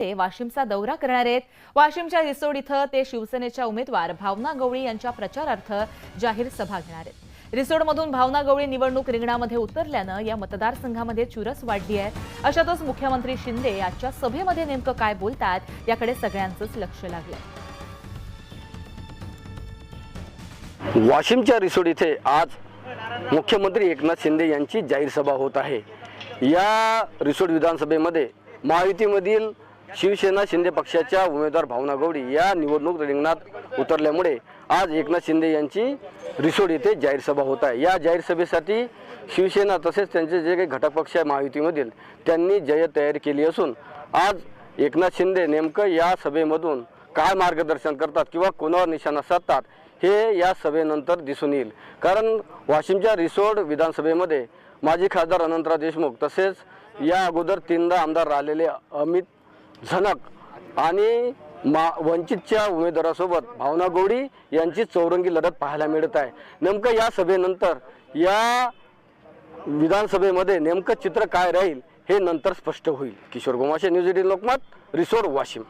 ते वाशिमचा दौरा करणार आहेत. वाशिमच्या रिसोड इथं ते शिवसेनेच्या उमेदवार भावना गवळी यांच्या प्रचारार्थ जाहीर सभा घेणार आहेत. रिसोडमधून भावना गवळी निवडणूक रिंगणामध्ये उतरल्यानं या मतदारसंघामध्ये चुरस वाढली आहे. अशातच मुख्यमंत्री शिंदे आजच्या सभेमध्ये नेमकं काय बोलतात याकडे सगळ्यांचंच लक्ष लागलं वाशिमच्या रिसोड इथे आज मुख्यमंत्री एकनाथ शिंदे यांची जाहीर सभा होत आहे. या रिसोड विधानसभेमध्ये महायुतीमधील शिवसेना शिंदे पक्षाच्या उमेदवार भावना गवडी या निवडणूक रिंगणात उतरल्यामुळे आज एकनाथ शिंदे यांची रिसोड येथे जाहीर सभा होत आहे. या जाहीर सभेसाठी शिवसेना तसेच त्यांचे जे काही घटक पक्ष आहे महायुतीमधील त्यांनी जय तयारी केली असून आज एकनाथ शिंदे नेमकं या सभेमधून काय मार्गदर्शन करतात किंवा कोणावर निशाणा साधतात हे या सभेनंतर दिसून येईल. कारण वाशिमच्या रिसोड विधानसभेमध्ये माजी खासदार अनंतराव देशमुख तसेच या अगोदर तीनदा आमदार राहिलेले अमित झनक आणि मा वंचितच्या उमेदवारासोबत भावना गवडी यांची चौरंगी लढत पाहायला मिळत आहे. नेमकं या सभेनंतर या विधानसभेमध्ये नेमकं चित्र काय राहील हे नंतर स्पष्ट होईल. Kishor Gomashe news eighteen Lokmat Risod Washim.